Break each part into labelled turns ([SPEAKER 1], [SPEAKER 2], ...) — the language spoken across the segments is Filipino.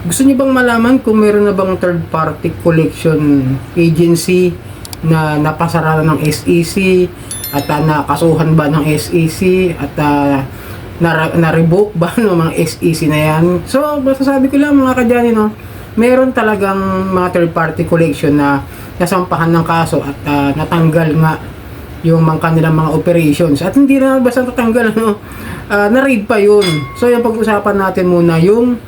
[SPEAKER 1] Gusto niyo bang malaman kung meron na bang third party collection agency na napasara ng SEC at uh, nakasuhan ba ng SEC at uh, na, na-revoke ba ng mga SEC na yan? So, basta sabi ko lang mga kadyani, no, meron talagang mga third party collection na nasampahan ng kaso at uh, natanggal nga yung mga kanilang mga operations. At hindi na basta natanggal, ano, uh, na-raid pa yun. So, yung pag-usapan natin muna yung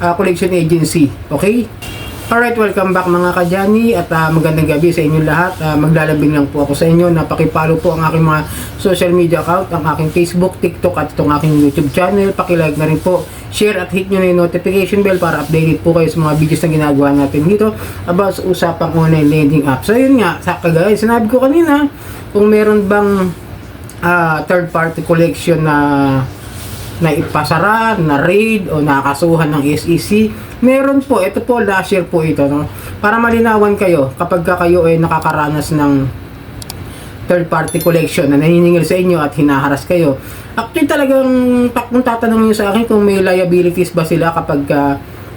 [SPEAKER 1] uh, collection agency. Okay? Alright, welcome back mga kadyani at uh, magandang gabi sa inyo lahat. Uh, maglalabing lang po ako sa inyo. Napakipalo po ang aking mga social media account, ang aking Facebook, TikTok at itong aking YouTube channel. Pakilike na rin po, share at hit nyo na yung notification bell para updated po kayo sa mga videos na ginagawa natin dito about sa usapang online lending app. So yun nga, sa kagaya, sinabi ko kanina, kung meron bang uh, third party collection na na ipasara, na raid o nakasuhan ng SEC. Meron po, ito po last year po ito no. Para malinawan kayo kapag ka kayo ay nakakaranas ng third party collection na naniningil sa inyo at hinaharas kayo. Actually talagang kung tatanungin niyo sa akin kung may liabilities ba sila kapag ka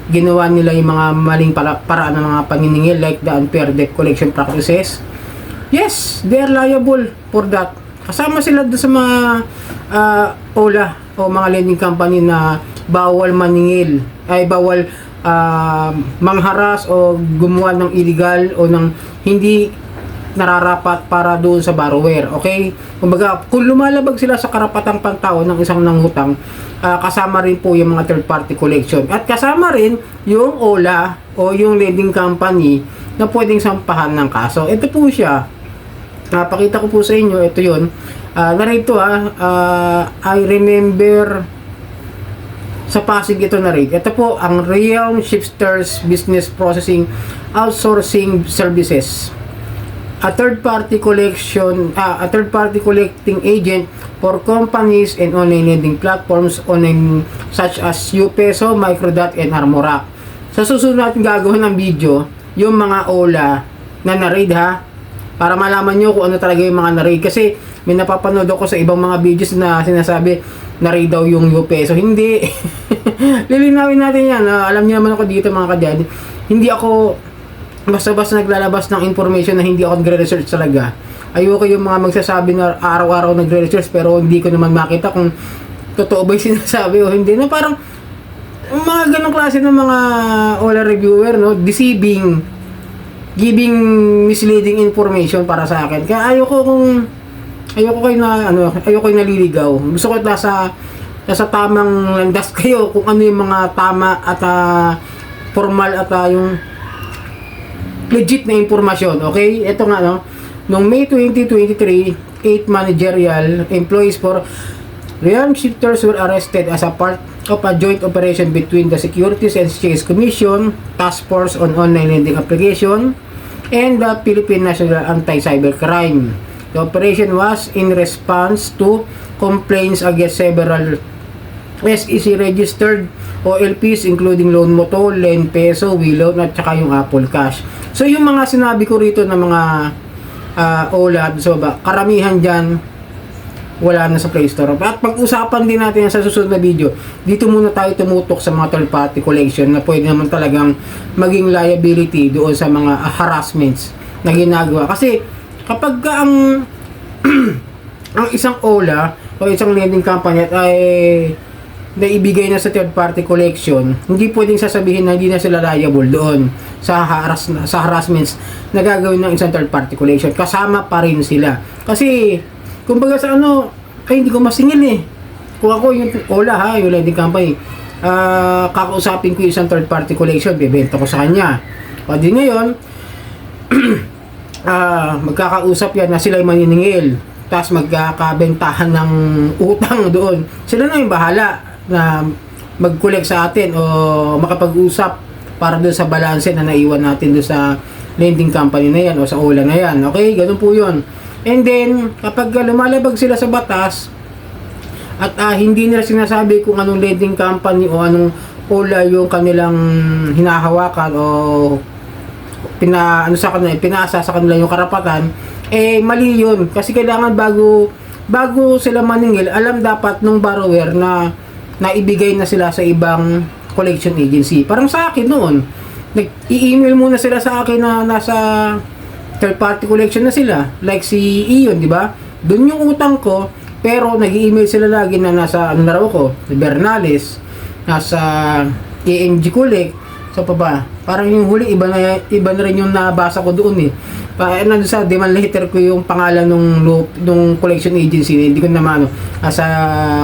[SPEAKER 1] ginawa nila yung mga maling para paraan ng mga paniningil like the unfair debt collection practices. Yes, they are liable for that. Kasama sila sa mga ah, OLA o mga lending company na bawal maningil, ay bawal ah, mangharas o gumawa ng illegal o ng hindi nararapat para doon sa borrower. Okay? Kumbaga, kung lumalabag sila sa karapatang pantao ng isang nangutang, ah, kasama rin po yung mga third party collection. At kasama rin yung OLA o yung lending company na pwedeng sampahan ng kaso. Ito po siya. Napakita ko po sa inyo, ito yun. Uh, narito ah, ah, I remember sa Pasig ito na rin. Ito po ang Realm Shipsters Business Processing Outsourcing Services. A third party collection, ah, a third party collecting agent for companies and online lending platforms online such as UPeso, Microdot, and Armora. Sa susunod natin gagawin ng video, yung mga OLA na na-raid ha, para malaman nyo kung ano talaga yung mga na-raid. Kasi may napapanood ako sa ibang mga videos na sinasabi na-raid daw yung UPeso. Hindi. Lilinawin natin yan. Ah, alam niyo naman ako dito mga kadyan. Hindi ako basta-basta naglalabas ng information na hindi ako nagre-research talaga. Ayoko yung mga magsasabi na araw-araw nagre-research pero hindi ko naman makita kung totoo ba yung sinasabi o hindi. No, parang mga ganong klase ng mga OLA reviewer, no, deceiving, giving misleading information para sa akin. Kaya ayoko kung ayoko kayo na ano, ayoko kayo naliligaw. Gusto ko nasa nasa tamang landas kayo kung ano yung mga tama at ah, formal at ah, yung legit na impormasyon. Okay? Ito nga no. Noong May 2023, eight managerial employees for Realm Shifters were arrested as a part of a joint operation between the Securities and Exchange Commission, Task Force on Online Lending Application, and the Philippine National Anti-Cybercrime. The operation was in response to complaints against several SEC registered OLPs including Loan Moto, Len Peso, Willow at saka yung Apple Cash. So yung mga sinabi ko rito na mga uh, OLA so ba, karamihan dyan wala na sa Play Store. At pag-usapan din natin yan sa susunod na video, dito muna tayo tumutok sa mga third party collection na pwede naman talagang maging liability doon sa mga ah, harassments na ginagawa. Kasi kapag ka ang ang isang OLA o isang lending company at ay naibigay na sa third party collection, hindi pwedeng sasabihin na hindi na sila liable doon sa harass sa harassments na gagawin ng isang third party collection. Kasama pa rin sila. Kasi kumbaga sa ano, ay hindi ko masingil eh. Kung ako yung OLA ha, yung lending company, ah kakausapin ko yung isang third party collection, bebenta ko sa kanya. O di ngayon, ah magkakausap yan na sila maniningil. Tapos magkakabentahan ng utang doon. Sila na yung bahala na mag-collect sa atin o makapag-usap para doon sa balanse na naiwan natin doon sa lending company na yan o sa OLA na yan. Okay? Ganun po yun. And then, kapag lumalabag sila sa batas, at ah, hindi nila sinasabi kung anong lending company o anong OLA yung kanilang hinahawakan o pina ano sa kanila pinasa sa kanila yung karapatan eh mali yun kasi kailangan bago bago sila maningil alam dapat nung borrower na naibigay na sila sa ibang collection agency. Parang sa akin noon, nag-i-email muna sila sa akin na nasa third party collection na sila. Like si Ion, di ba? Doon yung utang ko, pero nag-email sila lagi na nasa ano na raw ko, Bernales, nasa AMG Collect, so pa ba? Parang yung huli, iba na, iba na rin yung nabasa ko doon eh. Pa, ano, sa demand letter ko yung pangalan nung, loop, nung collection agency, hindi ko naman ano, ah, sa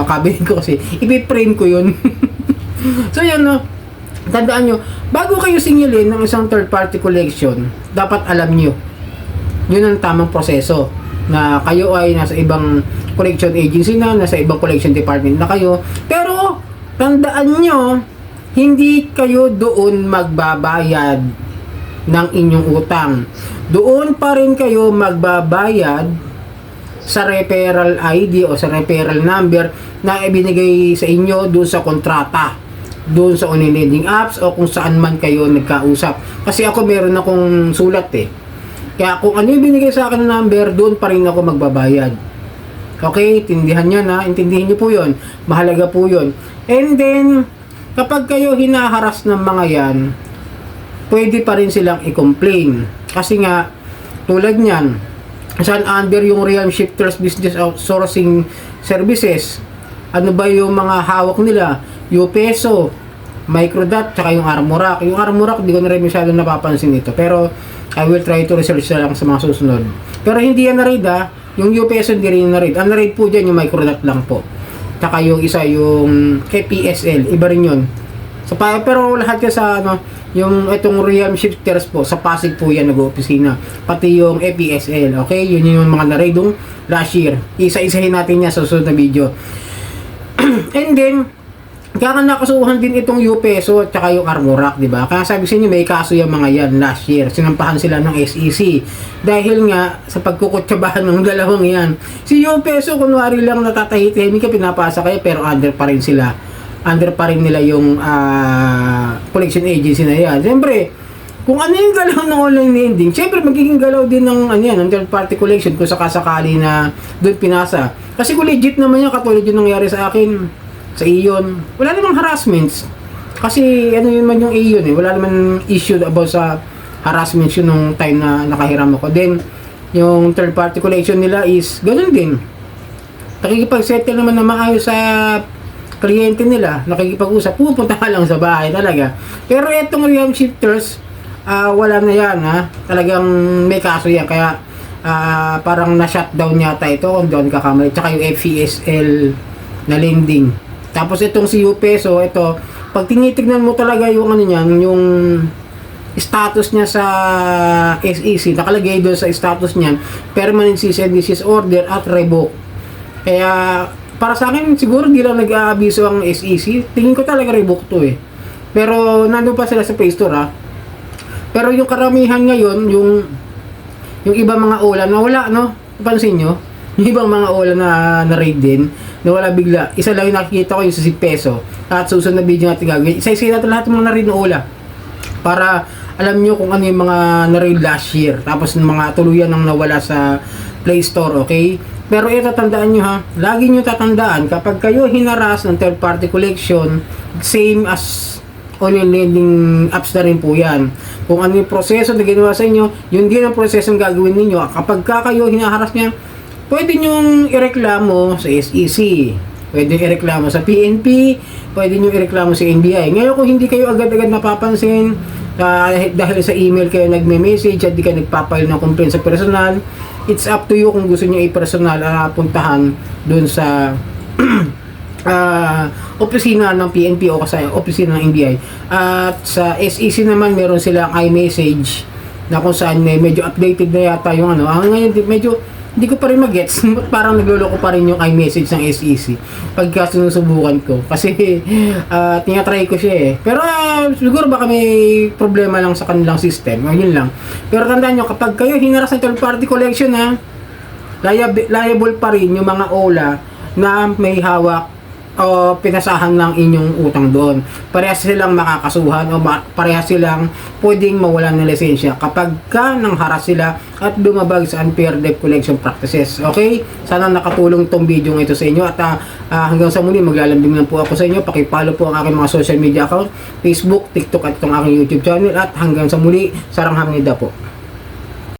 [SPEAKER 1] cabinet ko kasi, ipiprint ko yun. so yun no, tandaan nyo, bago kayo singilin ng isang third party collection, dapat alam nyo, yun ang tamang proseso na kayo ay nasa ibang collection agency na, nasa ibang collection department na kayo. Pero, tandaan nyo, hindi kayo doon magbabayad ng inyong utang. Doon pa rin kayo magbabayad sa referral ID o sa referral number na ibinigay sa inyo doon sa kontrata doon sa online lending apps o kung saan man kayo nagkausap. Kasi ako meron akong sulat eh. Kaya kung ano yung binigay sa akin na number, doon pa rin ako magbabayad. Okay, tindihan nyo na, intindihin nyo po yon Mahalaga po yon And then, kapag kayo hinaharas ng mga yan, pwede pa rin silang i-complain. Kasi nga, tulad niyan, saan under yung Realm Shifters Business Outsourcing Services, ano ba yung mga hawak nila? Yung peso, Microdot, tsaka yung Armorac. Yung Armorac, di ko na rin masyado napapansin ito. Pero, I will try to research na lang sa mga susunod. Pero hindi yan na-read ha. Yung UPS hindi rin na-read. Ang na-read po dyan yung Microdot lang po. Tsaka yung isa yung KPSL. Iba rin yun. So, pero lahat yan sa ano, yung itong Realm Shifters po, sa Pasig po yan nag-opisina. Pati yung APSL, okay? Yun yung mga na-read yung last year. Isa-isahin natin yan sa susunod na video. And then, kaya nakasuhan din itong UPESO at saka yung Armorac, di ba? Kaya sabi sa inyo, may kaso yung mga yan last year. Sinampahan sila ng SEC. Dahil nga, sa pagkukutsabahan ng dalawang yan. Si UPESO, kunwari lang natatahit-tahimik ka, pinapasa kayo, pero under pa rin sila. Under pa rin nila yung ah, collection agency na yan. Siyempre, kung ano yung galaw ng online lending, syempre magiging galaw din ng ano yan, ng third party collection kung sakasakali na doon pinasa. Kasi kung legit naman yan, katulad yung nangyari sa akin, sa iyon, wala namang harassments. Kasi ano yun man yung iyon eh, wala naman issue about sa harassment yun nung time na nakahiram ako. Then, yung third party collection nila is ganun din. Nakikipag-settle naman na maayos sa kliyente nila, nakikipag-usap, pupunta ka lang sa bahay talaga. Pero itong Realm Shifters, ah, wala na yan ha. Talagang may kaso yan. Kaya ah, parang na-shutdown yata ito kung doon kakamali. Tsaka yung FESL na lending. Tapos itong si Peso, ito, pag tinitignan mo talaga yung ano niyan, yung status niya sa SEC, nakalagay doon sa status niyan, permanent cease and desist order at revoke. Kaya, para sa akin, siguro di lang nag-aabiso ang SEC. Tingin ko talaga revoke to eh. Pero, nandun pa sila sa Play Store ha. Pero yung karamihan ngayon, yung yung ibang mga ulan na wala, no? Pansin nyo? Yung ibang mga ulan na na-raid din, na wala bigla. Isa lang yung nakikita ko yung sa Peso. At susunod na video natin gagawin. Isa-isa natin lahat ng mga na-raid na ula. Para alam nyo kung ano yung mga na-raid last year. Tapos yung mga tuluyan ng nawala sa Play Store, okay? Pero ito tandaan nyo ha, lagi nyo tatandaan kapag kayo hinaras ng third party collection, same as online lending apps na rin po yan. Kung ano yung proseso na ginawa sa inyo, yun din ang proseso ang gagawin ninyo. Kapag ka kayo hinaharas niya, pwede nyong ireklamo sa SEC. Pwede ireklamo sa PNP, pwede nyo ireklamo sa NBI. Ngayon kung hindi kayo agad-agad napapansin, ah, dahil sa email kayo nagme-message at di kayo nagpapile ng complaint sa personal, it's up to you kung gusto nyo i-personal ah, puntahan dun sa ah opisina ng PNP o kasi opisina ng NBI. At sa SEC naman meron silang iMessage na kung saan may medyo updated na yata yung ano. Ang ngayon di- medyo hindi ko pa rin magets. Parang nagluloko pa rin yung iMessage ng SEC pagka sinusubukan ko. Kasi uh, tinatry ko siya eh. Pero ah, siguro baka may problema lang sa kanilang system. Ayun lang. Pero tandaan nyo, kapag kayo hinaras ng third party collection ha, liable, liable pa rin yung mga OLA na may hawak o pinasahan ng inyong utang doon. Parehas silang makakasuhan o ma- parehas silang pwedeng mawalan ng lisensya kapag ka nang haras sila at dumabag sa unfair debt collection practices. Okay? Sana nakatulong tong video ito sa inyo at ah, hanggang sa muli maglalambing lang po ako sa inyo. Pakipollow po ang aking mga social media account, Facebook, TikTok at itong aking YouTube channel at hanggang sa muli, sarang hamnida po.